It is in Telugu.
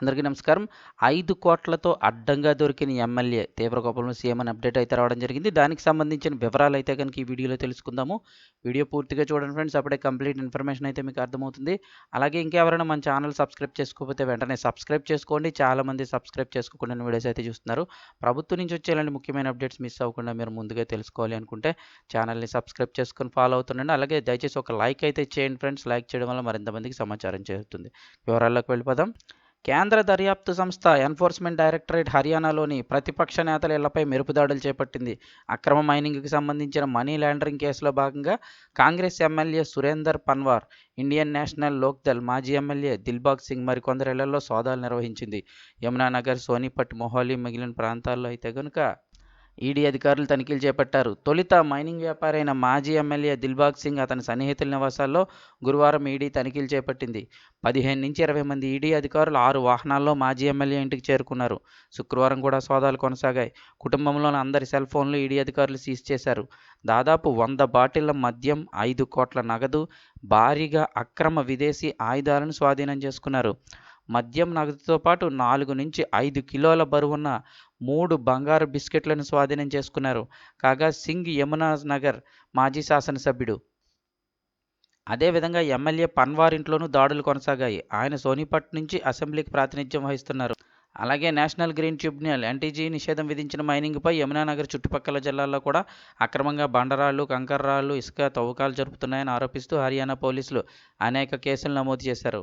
అందరికీ నమస్కారం. ఐదు కోట్లతో అడ్డంగా దొరికిన ఎమ్మెల్యే తీవ్ర కోపంలో సీఎం అని అప్డేట్ అయితే రావడం జరిగింది. దానికి సంబంధించిన వివరాలు అయితే కనుక ఈ వీడియోలో తెలుసుకుందాము. వీడియో పూర్తిగా చూడండి ఫ్రెండ్స్. అప్పుడే కంప్లీట్ ఇన్ఫర్మేషన్ అయితే మీకు అర్థమవుతుంది. అలాగే ఇంకెవరైనా మన ఛానల్ సబ్స్క్రైబ్ చేసుకోకపోతే వెంటనే సబ్స్క్రైబ్ చేసుకోండి. చాలామంది సబ్స్క్రైబ్ చేసుకోకుండా వీడియోస్ అయితే చూస్తున్నారు. ప్రభుత్వం నుంచి వచ్చే ఇలాంటి ముఖ్యమైన అప్డేట్స్ మిస్ అవ్వకుండా మీరు ముందుగా తెలుసుకోవాలి అనుకుంటే ఛానల్ని సబ్స్క్రైబ్ చేసుకొని ఫాలో అవుతుండండి. అలాగే దయచేసి ఒక లైక్ అయితే చేయండి ఫ్రెండ్స్. లైక్ చేయడం వల్ల మరింత మందికి సమాచారం చేరుతుంది. వివరాల్లోకి వెళ్ళిపోదాం. కేంద్ర దర్యాప్తు సంస్థ ఎన్ఫోర్స్మెంట్ డైరెక్టరేట్ హర్యానాలోని ప్రతిపక్ష నేతల ఇళ్ళపై మెరుపుదాడులు చేపట్టింది. అక్రమ మైనింగ్కి సంబంధించిన మనీ లాండరింగ్ కేసులో భాగంగా Congress MLA Surender Panwar Indian National Lokdal మాజీ ఎమ్మెల్యే దిల్బాగ్ సింగ్ మరికొందరి ఇళ్ళలో సోదాలు నిర్వహించింది. యమునానగర్ సోనిపట్ మొహాలీ మిగిలిన ప్రాంతాల్లో అయితే కనుక ఈడీ అధికారులు తనిఖీలు చేపట్టారు. తొలుత మైనింగ్ వ్యాపారి అయిన మాజీ ఎమ్మెల్యే దిల్బాగ్ సింగ్ అతని సన్నిహితుల నివాసాల్లో గురువారం ఈడీ తనిఖీలు చేపట్టింది. పదిహేను నుంచి ఇరవై మంది ఈడీ అధికారులు ఆరు వాహనాల్లో మాజీ ఎమ్మెల్యే ఇంటికి చేరుకున్నారు. శుక్రవారం కూడా సోదాలు కొనసాగాయి. కుటుంబంలోని అందరి సెల్ ఫోన్లు ఈడీ అధికారులు సీజ్ చేశారు. దాదాపు వంద బాటిళ్ళ మద్యం ఐదు కోట్ల నగదు భారీగా అక్రమ విదేశీ ఆయుధాలను స్వాధీనం చేసుకున్నారు. మద్యం నగదుతో పాటు నాలుగు నుంచి ఐదు కిలోల బరువున్న మూడు బంగారు బిస్కెట్లను స్వాధీనం చేసుకున్నారు. కాగా సింగ్ యమునా నగర్ మాజీ శాసనసభ్యుడు. అదేవిధంగా ఎమ్మెల్యే పన్వార్ ఇంట్లోనూ దాడులు కొనసాగాయి. ఆయన సోనిపట్ నుంచి అసెంబ్లీకి ప్రాతినిధ్యం వహిస్తున్నారు. అలాగే నేషనల్ గ్రీన్ ట్రిబ్యునల్ ఎన్టీజీ నిషేధం విధించిన మైనింగ్పై యమునానగర్ చుట్టుపక్కల జిల్లాల్లో కూడా అక్రమంగా బండరాళ్ళు కంకర్రాళ్ళు ఇసుక తవ్వకాలు జరుపుతున్నాయని ఆరోపిస్తూ హర్యానా పోలీసులు అనేక కేసులు నమోదు చేశారు.